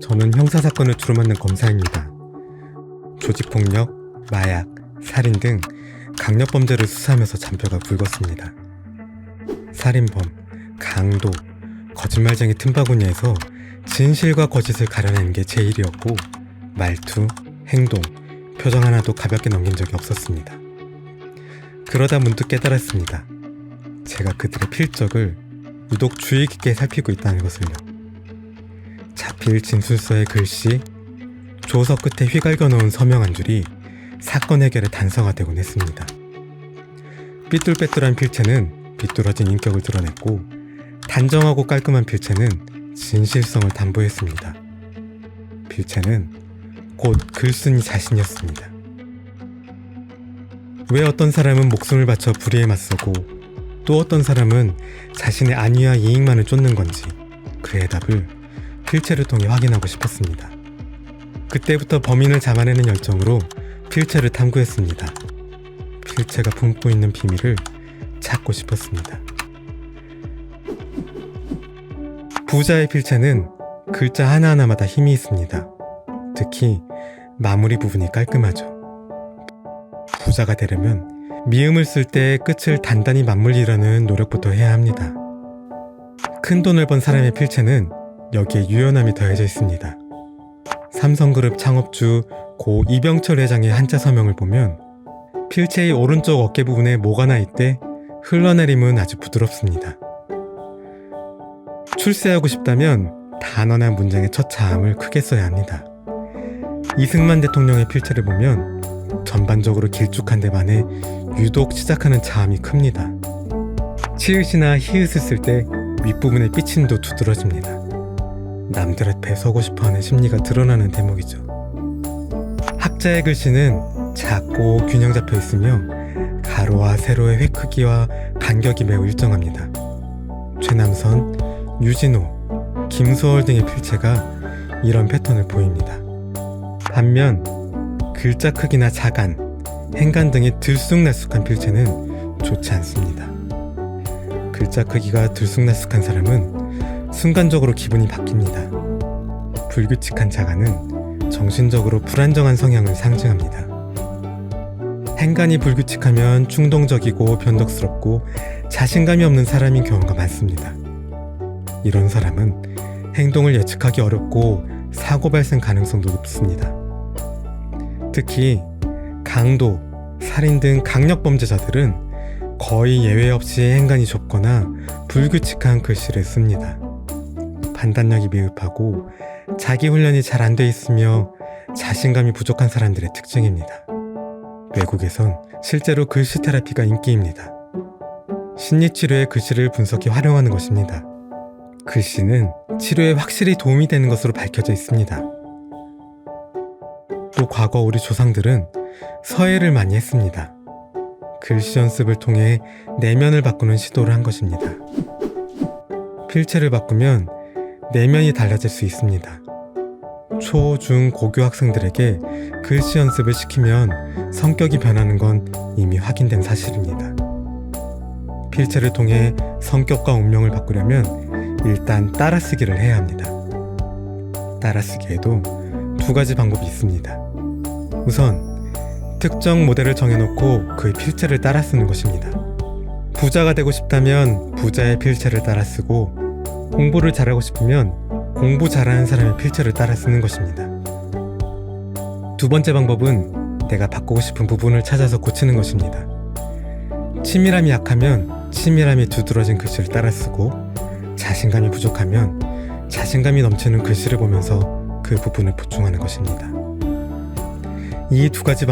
저는 형사사건을 주로 맡는 검사입니다. 조직폭력, 마약, 살인 등 강력범죄를 수사하면서 잔뼈가 굵었습니다. 살인범, 강도, 거짓말쟁이 틈바구니에서 진실과 거짓을 가려내는 게 제 일이었고 말투, 행동, 표정 하나도 가볍게 넘긴 적이 없었습니다. 그러다 문득 깨달았습니다. 제가 그들의 필적을 유독 주의 깊게 살피고 있다는 것을요. 자필 진술서의 글씨, 조서 끝에 휘갈겨 놓은 서명 한 줄이 사건 해결의 단서가 되곤 했습니다. 삐뚤빼뚤한 필체는 비뚤어진 인격을 드러냈고 단정하고 깔끔한 필체는 진실성을 담보했습니다. 필체는 곧 글쓴이 자신이었습니다. 왜 어떤 사람은 목숨을 바쳐 불의에 맞서고 또 어떤 사람은 자신의 안위와 이익만을 쫓는 건지 그 해답을 필체를 통해 확인하고 싶었습니다. 그때부터 범인을 잡아내는 열정으로 필체를 탐구했습니다. 필체가 품고 있는 비밀을 찾고 싶었습니다. 부자의 필체는 글자 하나하나마다 힘이 있습니다. 특히 마무리 부분이 깔끔하죠. 부자가 되려면 미음을 쓸 때 끝을 단단히 맞물리려는 노력부터 해야 합니다. 큰 돈을 번 사람의 필체는 여기에 유연함이 더해져 있습니다. 삼성그룹 창업주 고 이병철 회장의 한자 서명을 보면 필체의 오른쪽 어깨 부분에 뭐가 나 있대 흘러내림은 아주 부드럽습니다. 출세하고 싶다면 단언한 문장의 첫 자음을 크게 써야 합니다. 이승만 대통령의 필체를 보면 전반적으로 길쭉한 데 반해 유독 시작하는 자음이 큽니다. 치읓이나 히읗을 쓸 때 윗부분의 삐침도 두드러집니다. 남들 앞에 서고 싶어하는 심리가 드러나는 대목이죠. 학자의 글씨는 작고 균형 잡혀 있으며 가로와 세로의 획 크기와 간격이 매우 일정합니다. 최남선, 유진호, 김소월 등의 필체가 이런 패턴을 보입니다. 반면 글자 크기나 자간, 행간 등의 들쑥날쑥한 필체는 좋지 않습니다. 글자 크기가 들쑥날쑥한 사람은 순간적으로 기분이 바뀝니다. 불규칙한 자간은 정신적으로 불안정한 성향을 상징합니다. 행간이 불규칙하면 충동적이고 변덕스럽고 자신감이 없는 사람인 경우가 많습니다. 이런 사람은 행동을 예측하기 어렵고 사고 발생 가능성도 높습니다. 특히 강도, 살인 등 강력 범죄자들은 거의 예외 없이 행간이 좁거나 불규칙한 글씨를 씁니다. 판단력이 미흡하고 자기 훈련이 잘 안 돼 있으며 자신감이 부족한 사람들의 특징입니다. 외국에선 실제로 글씨 테라피가 인기입니다. 심리치료에 글씨를 분석해 활용하는 것입니다. 글씨는 치료에 확실히 도움이 되는 것으로 밝혀져 있습니다. 또 과거 우리 조상들은 서예를 많이 했습니다. 글씨 연습을 통해 내면을 바꾸는 시도를 한 것입니다. 필체를 바꾸면 내면이 달라질 수 있습니다. 초, 중, 고교 학생들에게 글씨 연습을 시키면 성격이 변하는 건 이미 확인된 사실입니다. 필체를 통해 성격과 운명을 바꾸려면 일단 따라쓰기를 해야 합니다. 따라쓰기에도 두 가지 방법이 있습니다. 우선 특정 모델을 정해놓고 그의 필체를 따라 쓰는 것입니다. 부자가 되고 싶다면 부자의 필체를 따라 쓰고 공부를 잘하고 싶으면 공부 잘하는 사람의 필체를 따라 쓰는 것입니다. 두 번째 방법은 내가 바꾸고 싶은 부분을 찾아서 고치는 것입니다. 치밀함이 약하면 치밀함이 두드러진 글씨를 따라 쓰고 자신감이 부족하면 자신감이 넘치는 글씨를 보면서 그 부분을 보충하는 것입니다. 이 두 가지 방